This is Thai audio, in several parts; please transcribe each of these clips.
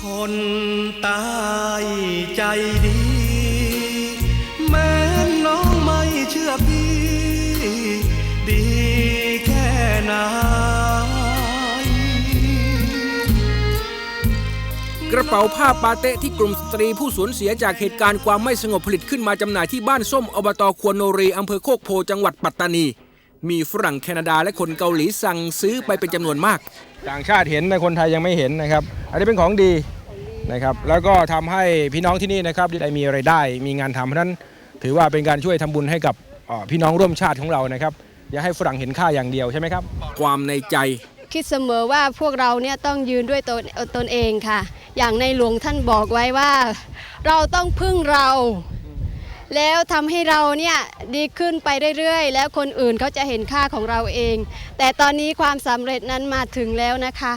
คนตายใจดี แม้น้องไม่เชื่อพี่ ดีแค่ไหนกระเป๋าผ้าปาเต้ที่กลุ่มสตรีผู้สูญเสียจากเหตุการณ์ความไม่สงบผลิตขึ้นมาจำหน่ายที่บ้านส้มอบตควรโนรีอำเภอโคกโพจังหวัดปัตตานี มีฝรั่งแคนาดาและคนเกาหลีสั่งซื้อไปเป็นจำนวนมาก ต่างชาติเห็นแต่คนไทยยังไม่เห็นนะครับ อันนี้เป็นของดีนะครับ แล้วก็ทำให้พี่น้องที่นี่นะครับได้มีไรายได้ มีงานทำเพราะฉะนั้น ถือว่าเป็นการช่วยทำบุญให้กับเอ่อพี่น้องร่วมชาติของเรานะครับ อย่าให้ฝรั่งเห็นค่าอย่างเดียวใช่ไหมครับ ความในใจ คิดเสมอว่าพวกเราเนี่ยต้องยืนด้วยตนตนเองค่ะ อย่างในหลวงท่านบอกไว้ว่า เราต้องพึ่งเรา แล้วทำให้เราเนี่ยดีขึ้นไปเรื่อยๆ แล้วคนอื่นเขาจะเห็นค่าของเราเอง แต่ตอนนี้ความสำเร็จนั้นมาถึงแล้วนะคะ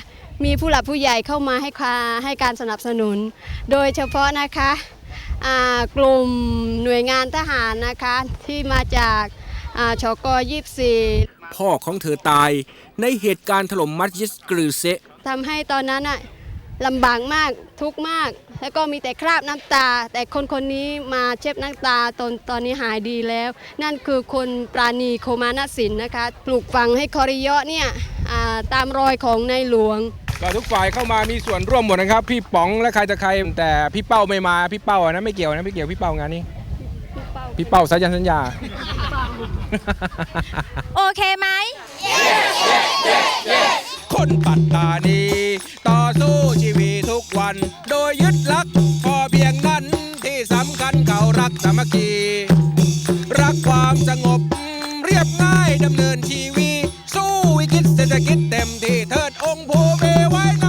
มีผู้หลักผู้ใหญ่เข้ามาให้ควาให้การสนับสนุน โดยเฉพาะนะคะอ่ากลุ่มหน่วยงานทหารนะคะที่มาจากอ่าชก24พ่อของเธอตายในเหตุการณ์ถล่มมัสยิดกรือเซะ ทำให้ตอนนั้นอะ ลำบากมากทุกข์มาก แล้วก็มีแต่คราบน้ำตา แต่คนคนนี้มาเช็ดน้ำตาตอนตอนนี้หายดีแล้ว นั่นคือคนปราณีโคมานสินนะคะปลูกฝังให้คอริเยาะเนี่ยอ่าตามรอยของในหลวงก็ทุกฝ่ายเข้ามามีส่วนร่วมหมดนะครับ พี่ป๋องและใครจะใครแต่พี่เป้าไม่มาพี่เป้าอะนะไม่เกี่ยวนะไม่เกี่ยวพี่เป้างานนี้ พี่เป้าสัญญาสัญญา โอเคไหมคนปัตตานีต่อสู้ ชีวิตทุกวัน โดยยึดหลักพอเพียงนั้นที่สำคัญเขารักสามัคคี รักความสงบเรียบง่ายดำเนินชีวิตสู้วิกฤตเศรษฐกิจเต็มที่เทิดองค์ภูเบไว้นะ